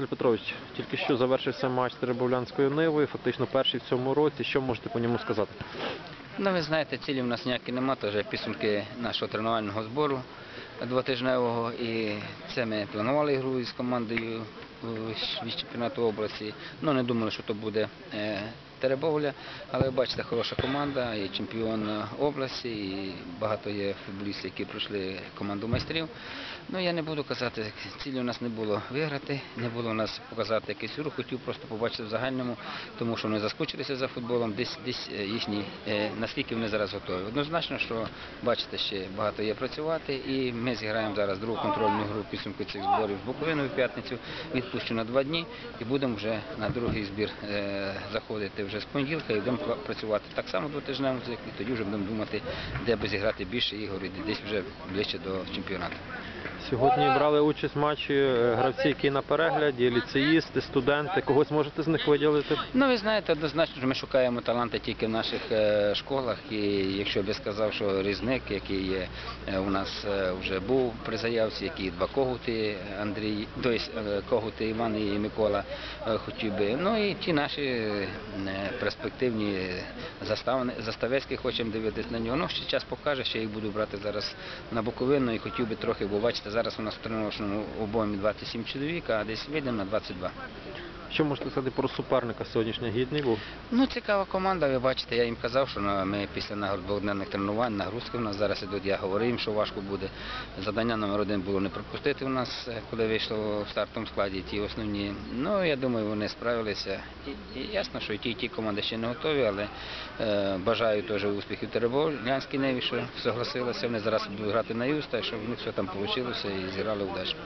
Василь Петрович, тільки що завершився матч Теребовлянської Ниви, фактично перший в цьому році. Що можете по ньому сказати? Ну, ви знаєте, цілі в нас ніякі нема, то вже підсумки нашого тренувального збору двотижневого. І це ми планували гру із командою від чемпіонату області. Ну, не думали, що то буде е, Теребовля, але бачите, хороша команда, і чемпіон області, і багато є футболістів, які пройшли команду майстрів. Ну, я не буду казати, цілі у нас не було виграти, не було у нас показати якийсь рух, хотів просто побачити в загальному, тому що вони заскучилися за футболом, десь, десь е, їхні, е, наскільки вони зараз готові. Однозначно, що бачите, ще багато є працювати, і ми зіграємо зараз другу контрольну гру підсумку цих зборів з Буковиною в п'ятницю, відпущу на два дні і будемо вже на другий збір е, заходити вже з понеділка йдемо працювати так само двотижневому циклі, тоді вже будемо думати, де би зіграти більше ігор і десь вже ближче до чемпіонату. Сьогодні брали участь в матчі е, гравці, які на перегляді, ліцеїсти, студенти. Когось можете з них виділити? Ну, ви знаєте, однозначно, що ми шукаємо таланти тільки в наших е, школах. І якщо б я сказав, що різник, який є, е, у нас вже був при заявці, які два когути, Андрій, тобто когути Іван і Микола хотів би. Ну і ті наші перспективні заставни, заставецькі хочемо дивитися на нього. Ну, ще час покаже, ще їх буду брати зараз на Буковину і хотів би трохи, бо бачите, зараз у нас в тренувальному обоймі 27 чоловік, а десь вийдемо на 22. Що можете сказати про суперника сьогоднішній гідний був? Ну, цікава команда, ви бачите, я їм казав, що ми після нагруд дводенних тренувань, нагрузки в нас зараз ідуть, я говорив їм, що важко буде. Завдання номер один було не пропустити у нас, е, коли вийшло в стартовому складі ті основні. Ну, я думаю, вони справилися. І, і ясно, що і ті, і ті команди ще не готові, але е, бажаю теж успіхів Теребовлянській Неві, що согласилися. Вони зараз будуть грати на юста, щоб в них все там вийшло і зіграли удачно.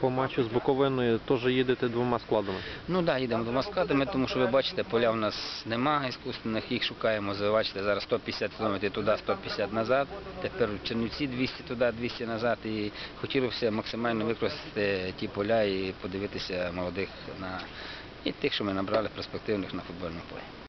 По матчу з Буковиною теж їдете двома складами. Ну так, да, їдемо до Москви, тому що ви бачите, поля в нас немає іскусственних, їх шукаємо. Ви бачите, зараз 150 км туди, 150 назад. Тепер в Чернівці 200 туди, 200 назад. І хотілося максимально використати ті поля і подивитися молодих на і тих, що ми набрали перспективних на футбольному полі.